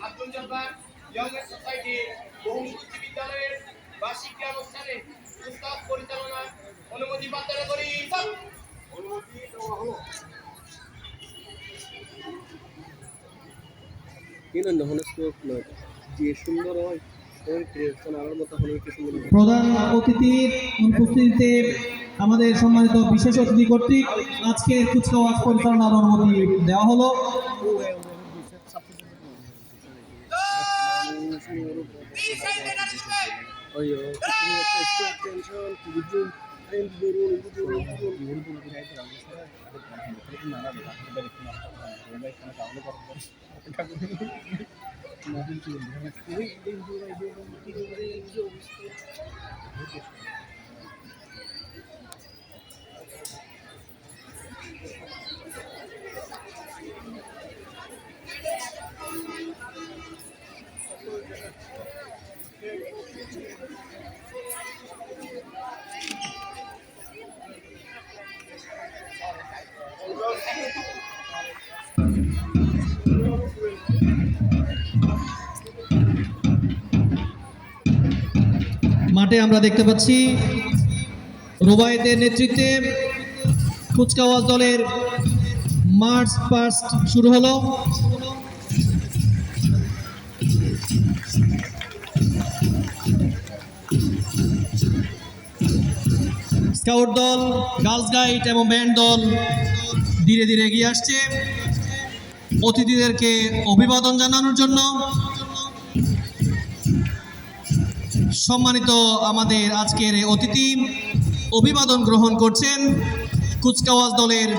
Abdul Jabbar young society প্রধান অতিথির উপস্থিতিতে আমাদের সম্মানিত বিশেষ অতিথি কর্তৃক আজকের কুচকাওয়াজ পরিচালনার অনুমতি দেওয়া হলো। ওই একটা স্টেট টেনশন বুঝুন আইন ধরুন ধরুন মাঠে আমরা দেখতে পাচ্ছি রোবায়েতের নেতৃত্বে কুচকাওয়াজ দলের মার্চ পাস্ট শুরু হলো। স্কাউট দল, গার্লস গাইড এবং ব্যান্ড দল ধীরে ধীরে এগিয়ে আসছে। অতিথিদেরকে অভিবাদন জানানোর জন্য সম্মানিত আমাদের আজকের অতিথি অভিবাদন গ্রহণ করছেন কুচকাওয়াজ দলের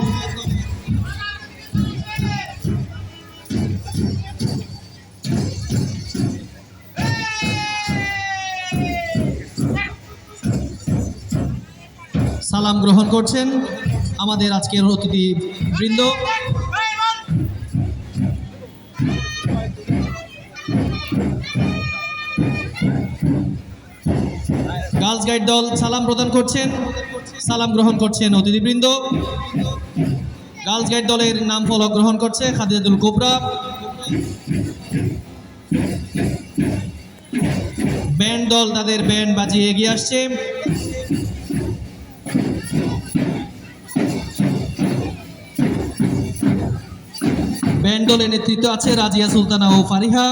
সালাম গ্রহণ করছেন আমাদের আজকের অতিথি বৃন্দ গার্লস গাইড দল সালাম প্রদান করছেন, সালাম গ্রহণ করছেন অতিথিবৃন্দ। গার্লস গাইড দলের নাম ফলক গ্রহণ করছে খাদিজাতুল কোবরা। ব্যান্ড দল তাদের ব্যান্ড বাজিয়ে এগিয়ে আসছে। ব্যান্ড দলের নেতৃত্ব আছে রাজিয়া সুলতানা ও ফারিহা।